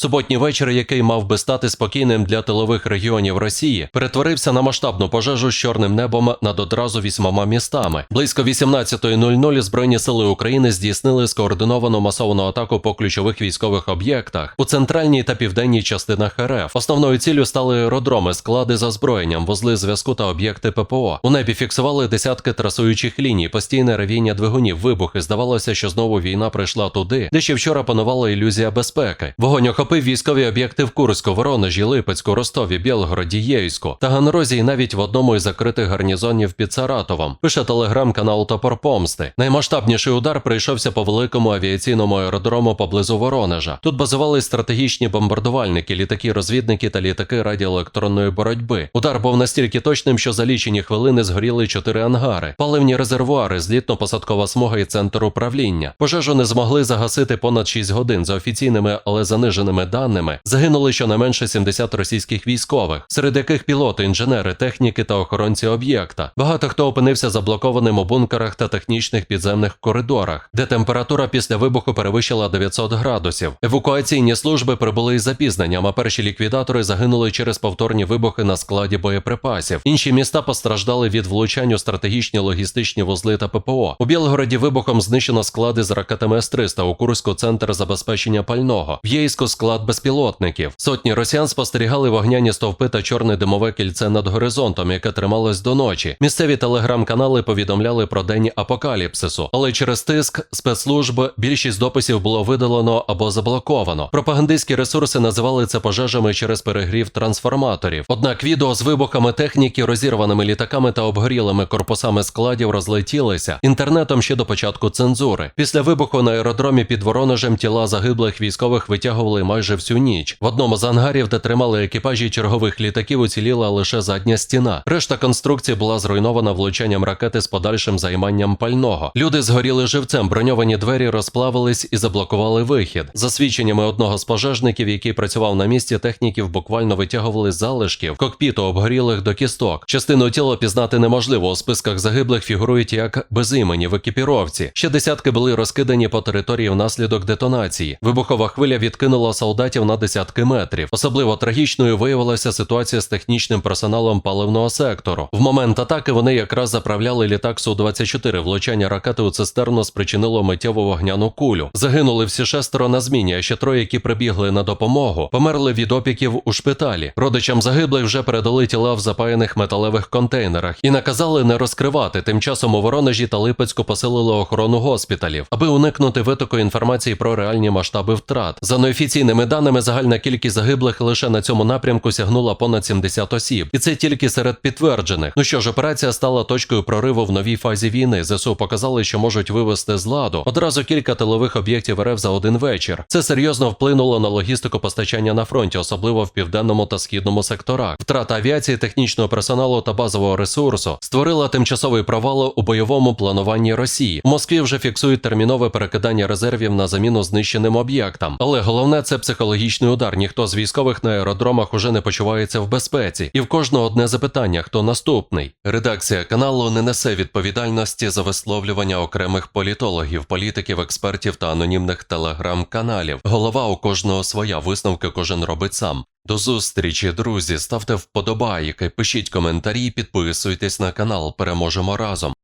Суботній вечір, який мав би стати спокійним для тилових регіонів Росії, перетворився на масштабну пожежу з чорним небом над одразу вісьмома містами. Близько 18.00 Збройні сили України здійснили скоординовану масовану атаку по ключових військових об'єктах у центральній та південній частинах РФ. Основною ціллю стали аеродроми, склади з озброєнням, вузли зв'язку та об'єкти ППО. У небі фіксували десятки трасуючих ліній, постійне ревіння двигунів, вибухи. Здавалося, що знову війна прийшла туди, де ще вчора панувала ілюзія безпеки. Вогонь охопив військові об'єкти в Курську, Воронежі, Липецьку, Ростові, Білгороді, Єйську, Таганрозі і навіть в одному із закритих гарнізонів під Саратовом. Пише телеграм-канал Топор Помсти. Наймасштабніший удар прийшовся по великому авіаційному аеродрому поблизу Воронежа. Тут базувались стратегічні бомбардувальники, літаки-розвідники та літаки радіоелектронної боротьби. Удар був настільки точним, що за лічені хвилини згоріли чотири ангари, паливні резервуари, злітно-посадкова смуга і центр управління. Пожежу не змогли загасити понад 6 годин. За офіційними, але заниженими даними загинули щонайменше 70 російських військових, серед яких пілоти, інженери, техніки та охоронці об'єкта. Багато хто опинився заблокованим у бункерах та технічних підземних коридорах, де температура після вибуху перевищила 900 градусів. Евакуаційні служби прибули із запізненням, а перші ліквідатори загинули через повторні вибухи на складі боєприпасів. Інші міста постраждали від влучань у стратегічні логістичні вузли та ППО. У Білгороді вибухом знищено склади з ракетами С-300, у Курську центр забезпечення пального, в Єйську склад безпілотників. Сотні росіян спостерігали вогняні стовпи та чорне димове кільце над горизонтом, яке трималось до ночі. Місцеві телеграм-канали повідомляли про день апокаліпсису, але через тиск спецслужб більшість дописів було видалено або заблоковано. Пропагандистські ресурси називали це пожежами через перегрів трансформаторів. Однак відео з вибухами техніки, розірваними літаками та обгорілими корпусами складів розлетілися інтернетом ще до початку цензури. Після вибуху на аеродромі під Воронежем тіла загиблих військових витягували майже всю ніч. В одному з ангарів, де тримали екіпажі чергових літаків, уціліла лише задня стіна. Решта конструкції була зруйнована влучанням ракети з подальшим займанням пального. Люди згоріли живцем, броньовані двері розплавились і заблокували вихід. За свідченнями одного з пожежників, який працював на місці, техніків буквально витягували залишків кокпіту обгорілих до кісток. Частину тіла пізнати неможливо. У списках загиблих фігурують як безімені в екіпіровці. Ще десятки були розкидані по території внаслідок детонації. Вибухова хвиля відкинула солдатів на десятки метрів. Особливо трагічною виявилася ситуація з технічним персоналом паливного сектору. В момент атаки вони якраз заправляли літак Су-24. Влучання ракети у цистерну спричинило миттєву вогняну кулю. Загинули всі шестеро на зміні, а ще троє, які прибігли на допомогу, померли від опіків у шпиталі. Родичам загиблих вже передали тіла в запаяних металевих контейнерах і наказали не розкривати. Тим часом у Воронежі та Липецьку посилили охорону госпіталів, аби уникнути витоку інформації про реальні масштаби втрат. За неофіційними даними, загальна кількість загиблих лише на цьому напрямку сягнула понад 70 осіб, і це тільки серед підтверджених. Ну що ж, операція стала точкою прориву в новій фазі війни. ЗСУ показали, що можуть вивести з ладу одразу кілька тилових об'єктів РФ за один вечір. Це серйозно вплинуло на логістику постачання на фронті, особливо в південному та східному секторах. Втрата авіації, технічного персоналу та базового ресурсу створила тимчасовий провал у бойовому плануванні Росії. В Москві вже фіксують термінове перекидання резервів на заміну знищеним об'єктам. Але головне психологічний удар. Ніхто з військових на аеродромах уже не почувається в безпеці, і в кожного одне запитання: хто наступний? Редакція каналу не несе відповідальності за висловлювання окремих політологів, політиків, експертів та анонімних телеграм-каналів. Голова у кожного своя висновки кожен робить сам. До зустрічі, друзі. Ставте вподобайки, пишіть коментарі, підписуйтесь на канал. Переможемо разом.